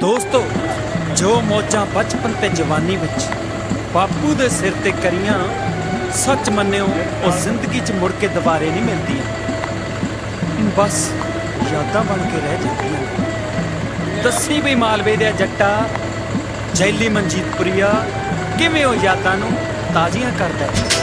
ਦੋਸਤੋ, ਜੋ ਮੌਜਾਂ ਬਚਪਨ ਤੇ ਜਵਾਨੀ ਵਿੱਚ ਬਾਪੂ ਦੇ ਸਿਰ ਤੇ ਕਰੀਆਂ, ਸੱਚ ਮੰਨਿਓ, ਉਹ ਜ਼ਿੰਦਗੀ 'ਚ ਮੁੜ ਕੇ ਦੁਬਾਰੇ ਨਹੀਂ ਮਿਲਦੀਆਂ। ਬਸ ਯਾਦਾਂ ਬਣ ਕੇ ਰਹਿ ਜਾਂਦੀਆਂ ਦੱਸੀ ਵੀ ਮਾਲਵੇ ਦੇ ਜੱਟਾ, ਜੈਲੀ ਮਨਜੀਤਪੁਰੀਆ, ਕਿਵੇਂ ਉਹ ਯਾਦਾਂ ਨੂੰ ਤਾਜ਼ੀਆਂ ਕਰਦਾ ਹੈ?